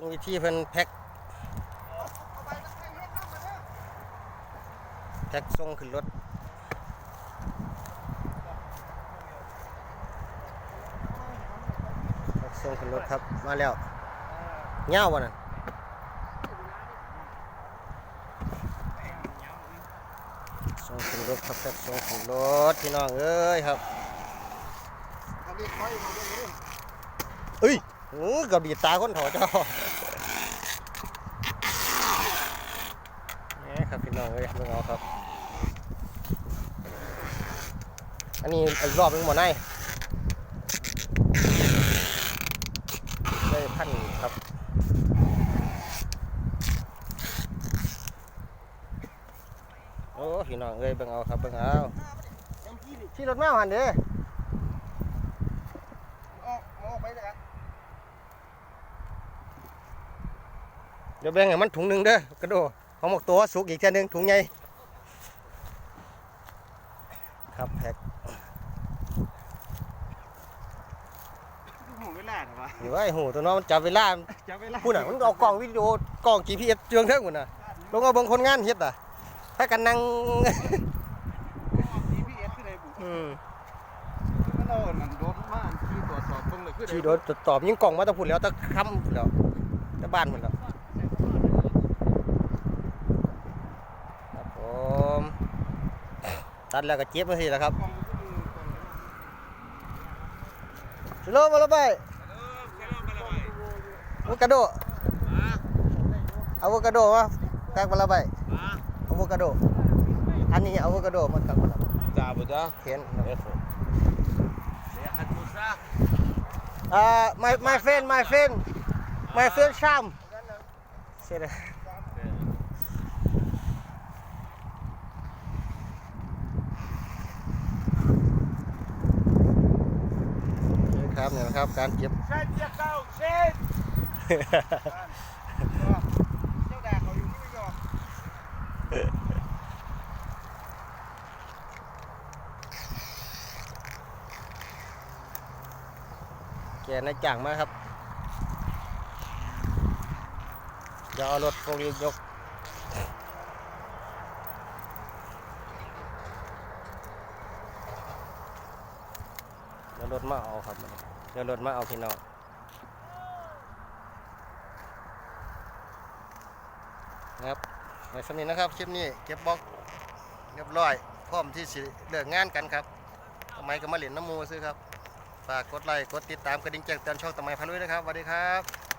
เบิ่งวิธีเพิ่นแพ็คแพ็คส่งขึ้นรถแพ็คส่งขึ้นรถครับมาแล้วเงาวะนั่นส่งขึ้นรถครับแพ็คส่งขึ้นรถพี่น้องเอ้ยครับอันนี้ค่อยมาด้วยนี่เอ้ย โอ้กระบีบตาคนถอเจ้านี่ครับพี่น้องเอ้ยเบิ่งเอาครับ อันนี้อีกรอบหนึงหมดไนได้พันครับโอ้พี่น้องเอ้ยเบิ่งเอาครับเบิ่งเอาน้ำขี้ดิที่รถแม่หันเด้อ ออกออกไปเลยครับ เดี๋ยวแบ่งให้มันถุงหนึ่งเด้อกระโดดของหมกตัวสุกอีกแค่นึงถุงใหญ่ครับแพ็คหูเวลาเหรอวะหรือว่าไอ้หูตัวน้องมันจับเวลาจะเวลาพูดน่ะมันเอากล้องวิดีโอกล้อง GPS เจืองเท่าหุ่นน่ะลงเอาเบิ่งคนงานเฮ็ดอะถ้ากันนั่ง GPS คือไดบุอืมมันเอาหนังโดนมากที่ตรวจสอบเบิ่งเลยคือที่โดนตรวจสอบยิงกล่องมาแตะพุ่นแล้วแตะค่ำพุ่นแล้วแตะบ้านพุ่นแล้วครับผม ตัดแล้วก็เจ็บมาสิแหล้วครับกล้องมันก็มีกล้องชิโลมาแล้วไปอะโวคาโดอะโวคาโดมากักมาแล้วไปอะโวคาโด อันนี้อะโวคาโดมันกักมาแล้ว Tabo da? เห็น Essa. É a Musa. อ่า my my friend my friend my friend Sham เสร็จแล้ว นี่ครับเนี่ยนะครับ การเก็บเช่นเจ้าเก้าเช่นเจ้าด่าเขาอยู่ที่ไม่ยอมแกนายจ่างมาครับเดี๋ยวเอารถโฟล์ยก ดี๋ยวรถมาเอาครับเดี๋ยวรถมาเอาพี่น้องนะครับในสำนี้นะครับคลิปนี้เก็บบล็อกเรียบร้อย พร้อมที่สิเลิกงานกันครับทำไมก็มาเหรียญน้ำมูซื้อครับ ฝากกดไลค์กดติดตามกระดิ่งแจ้งเตือนช่องตะไมพันธุ์ด้วยนะครับสวัสดีครับ